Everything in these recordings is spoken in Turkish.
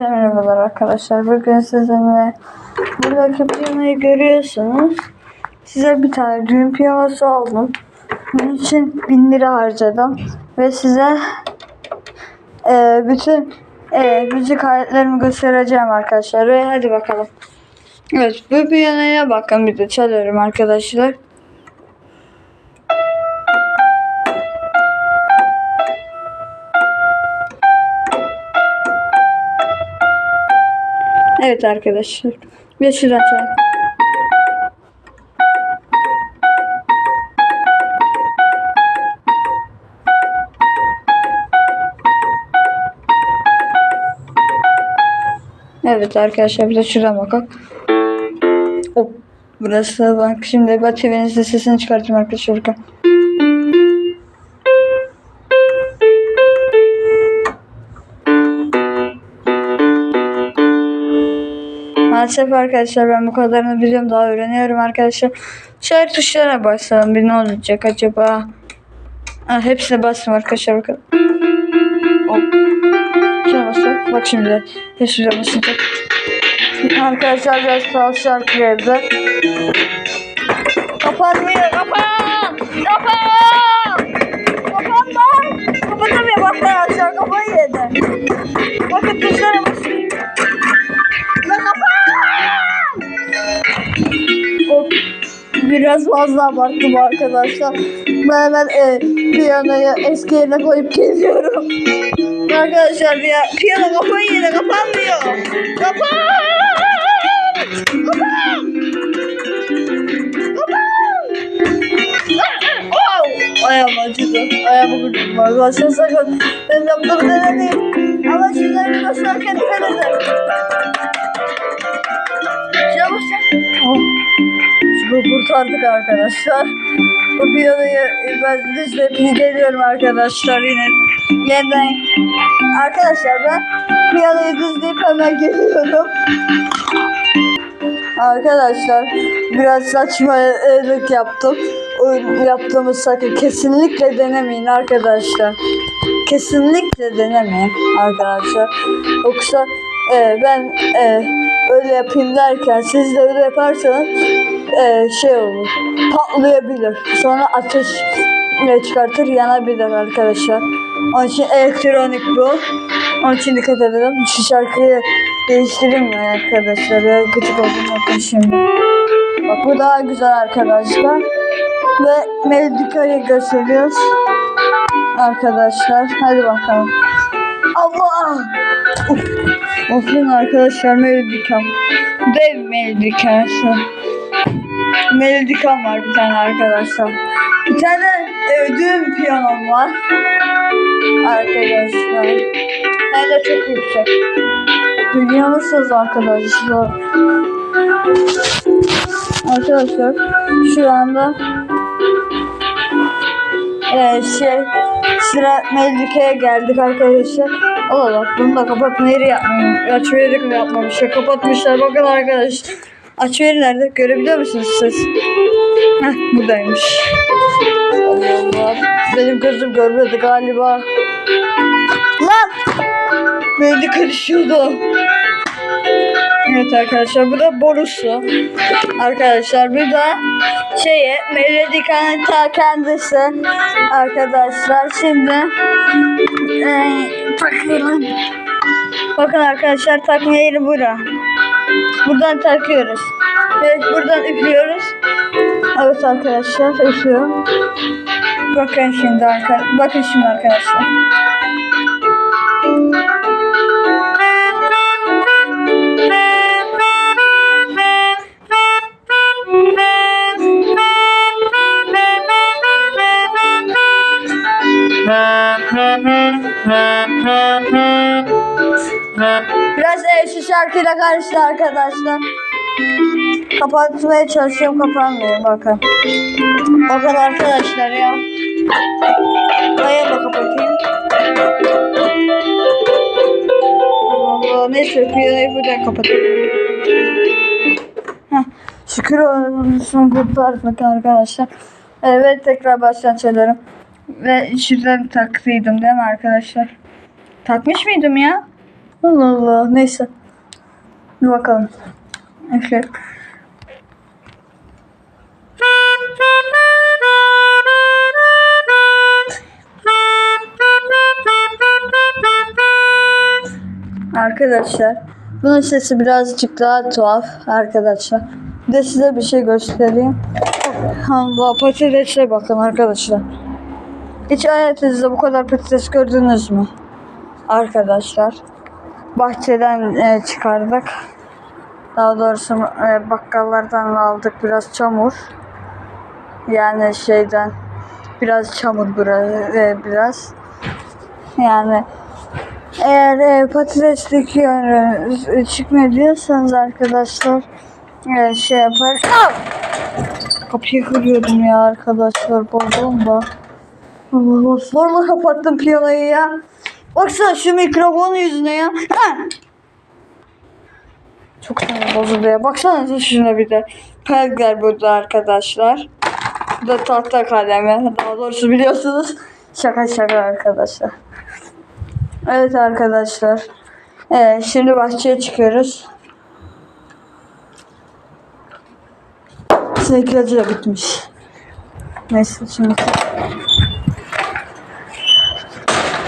Merhabalar arkadaşlar. Bugün sizinle buradaki piyanoyu görüyorsunuz. Size bir tane düğün piyanosu aldım. Bunun için 1000 lira harcadım. Ve size e, bütün e, müzik aletlerimi göstereceğim arkadaşlar. Ve hadi bakalım. Evet bu piyanoya bakın bir de çalıyorum arkadaşlar. Evet arkadaşlar. Ve şuradan çal. Evet arkadaşlar bir de şuradan bakalım. Hop. Burası bak şimdi bak TV'nizde sesini çıkartayım arkadaşlar. Bakın. Maalesef arkadaşlar ben bu kadarını biliyorum daha öğreniyorum arkadaşlar. Şöyle tuşlara basalım bir ne olacak acaba. Ha, hepsine bastım arkadaşlar bakın. Hop. Şuna basalım. Bak şimdi hepsine basınca. Arkadaşlar biraz şarkı evde. Kapanmıyor kapan! Kapan! Biraz fazla abarttım arkadaşlar. Ben hemen e, piyanoyu eski yerine koyup geliyorum. Arkadaşlar ya piyano kafayı yedi kapanmıyor. Kapan! Kapan! Ayağım acıdı. Ayağımı kırdım arkadaşlar sakın. Ben yaptığım denedim. Ama şunları dikkat edin. Şuna basın. Oh. Şimdi kurtardık arkadaşlar. Bu piyanoyu ben düzleyip geliyorum arkadaşlar yine. Yeniden. Arkadaşlar ben piyanoyu düzleyip hemen geliyorum. Arkadaşlar biraz saçmalık yaptım. Yaptığımız sakın kesinlikle denemeyin arkadaşlar. Kesinlikle denemeyin arkadaşlar. Yoksa e, ben e, öyle yapayım derken siz de öyle yaparsanız e, şey olur patlayabilir. Sonra ateş e, çıkartır yanabilir arkadaşlar. Onun için elektronik bu. Onun için dikkat edelim. Şu şarkıyı değiştireyim mi arkadaşlar? Ya gıcık oldum şimdi. Bak bu daha güzel arkadaşlar. Ve melodikayı gösteriyoruz. Arkadaşlar hadi bakalım. Allah! Bakın arkadaşlar melodikam. Dev melodikası. Melodikam var bir tane arkadaşlar. Bir tane e, düğün piyanom var. Arkadaşlar. Hem de çok yüksek. Duyuyor arkadaşlar? Arkadaşlar şu anda e, şey sıra Melike'ye geldik arkadaşlar. Allah Allah bunu da kapatmayı yapmayın. Açıveri de yapmamışlar. Kapatmışlar bakın arkadaşlar. Açıveri nerede? Görebiliyor musunuz siz? Heh buradaymış. Allah Allah. Benim gözüm görmedi galiba. Lan! Beni karışıyordu. Evet arkadaşlar bu da borusu. Arkadaşlar bu da şeye Melodika'nın ta kendisi. Arkadaşlar şimdi e, takıyorum. Bakın arkadaşlar takma yeri bura. Buradan takıyoruz. Evet buradan üflüyoruz. Evet arkadaşlar üflüyorum. Bakın şimdi arkadaşlar. Bakın şimdi arkadaşlar. Biraz e, şu şarkıyla karıştı arkadaşlar. Kapatmaya çalışıyorum kapanmıyor bakın. Bakın arkadaşlar ya. Aya da kapatayım. Allah neyse piyanoyu buradan kapatayım. Heh, şükür olsun kurtardık arkadaşlar. Evet tekrar baştan çalarım. Ve şuradan taktıydım değil mi arkadaşlar? Takmış mıydım ya? Allah Allah. Neyse. Bir bakalım. Neyse. Arkadaşlar bunun sesi birazcık daha tuhaf arkadaşlar. Bir de size bir şey göstereyim. Allah patatese bakın arkadaşlar. Hiç hayatınızda bu kadar patates gördünüz mü? Arkadaşlar. Bahçeden e, çıkardık. Daha doğrusu e, bakkallardan aldık biraz çamur. Yani şeyden biraz çamur biraz, e, biraz. Yani eğer patates dikiyor e, arkadaşlar şey yapar. Au! Kapıyı kırıyordum ya arkadaşlar Allah zorla kapattım piyanoyu ya. Baksana şu mikrofonun yüzüne ya. Çok sinir bozuldu ya. Baksana şuna bir de. Pelger burada arkadaşlar. Bu da tahta kalemi. Daha doğrusu biliyorsunuz. Şaka şaka arkadaşlar. Evet arkadaşlar. Evet, şimdi bahçeye çıkıyoruz. Sinek ilacı da bitmiş. Neyse şimdi.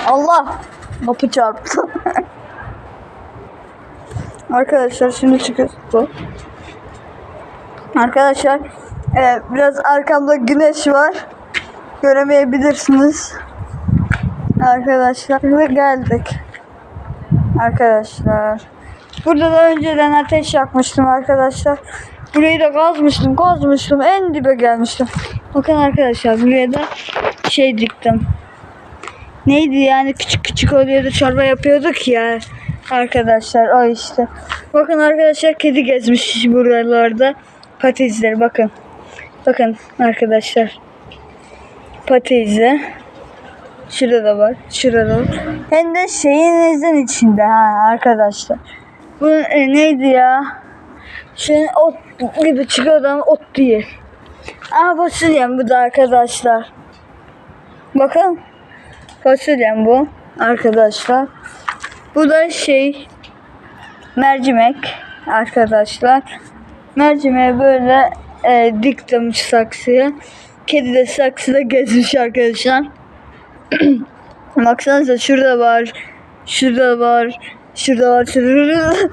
Allah! Kapı çarptı. arkadaşlar şimdi çıkıyoruz. Arkadaşlar evet, biraz arkamda güneş var. Göremeyebilirsiniz. Arkadaşlar ve geldik. Arkadaşlar. Burada da önceden ateş yakmıştım arkadaşlar. Burayı da kazmıştım, kazmıştım. En dibe gelmiştim. Bakın arkadaşlar buraya da şey diktim. Neydi yani küçük küçük oluyordu çorba yapıyorduk ya. Arkadaşlar o işte. Bakın arkadaşlar kedi gezmiş buralarda. Patatesler bakın. Bakın arkadaşlar. Patatesler. Şurada da var. Şurada da var. Hem de şeyinizin içinde ha arkadaşlar. Bu e, neydi ya? Şeyin ot gibi çıkıyordu ama ot değil. Aa fasulyem bu da arkadaşlar. Bakın. Fasulyem bu arkadaşlar. Bu da şey mercimek arkadaşlar. Mercimeği böyle e, diktim saksıya. Kedi de saksıda gezmiş arkadaşlar. Baksanıza şurada var. Şurada var. Şurada var. Şurada var.